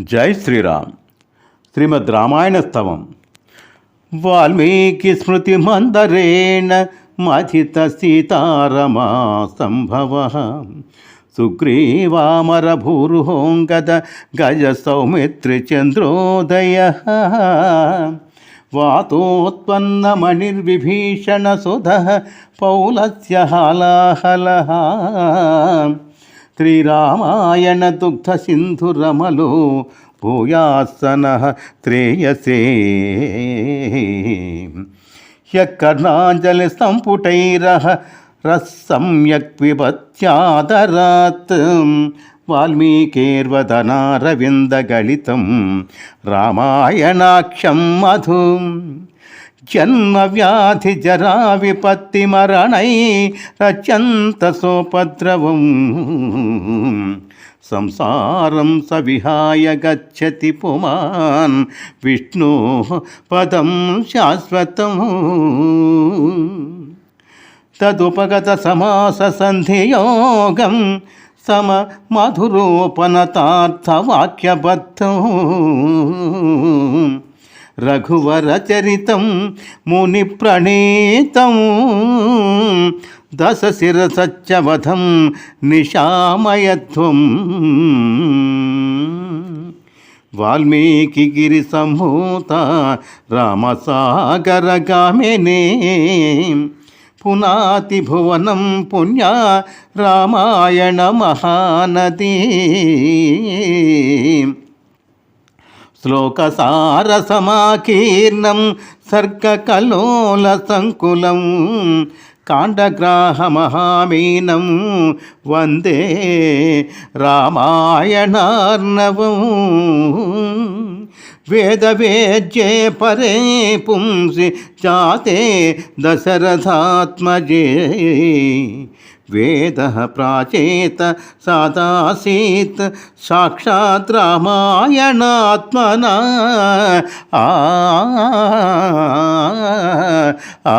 జై శ్రీరామ్. శ్రీమద్ రామాయణ స్తవం. వాల్మీకి స్మృతి మందరేణ మథిత సీతారమా సంభవ సుగ్రీవామర భూరుహోంగద గజ సౌమిత్రి చంద్రోదయ. వాతోత్పన్నమణిర్విభీషణ సుధ పౌలస్య హాలాహలः శ్రీరామాయణ దుగ్ధ సింధురమలో భూయాసన త్రేయసే. హ్యకర్ణాంజలి సంపుటైరహ రసమ్యక్ పిబత్యాదరాత్ వాల్మీకేర్వదనారవిందగళితం రామాయణాక్షం మధు. జన్మ వ్యాధి జరా విపత్తి మరణై రచంత సోపద్రవం. సంసారం సవిహాయ గచ్చతి పుమాన్. విష్ణు పదం శాశ్వతము తదుపగత సమాస సంధియోగం సమ మధురోపనతార్థవాక్యబద్ధం. రఘువర చరితం ముని ప్రణీతం దశ శిరసచ్చవధం నిశామయత్వం వాల్మీకి గిరి సంభూత రామసాగరగామినే పునాతి భువనం పుణ్య రామాయణ మహానదీ. శ్లోకసారసమాకీర్ణం సర్గకలోల సంకులం కాండగ్రాహమహామీనం వందే రామాయణార్ణవం. వేదవేద్యే పరే పుంసి జాతే దశరథాత్మజే. వేద ప్రాచేత సాదాసీత్ సాక్షాత్ రామాయణాత్మన ఆ ఆ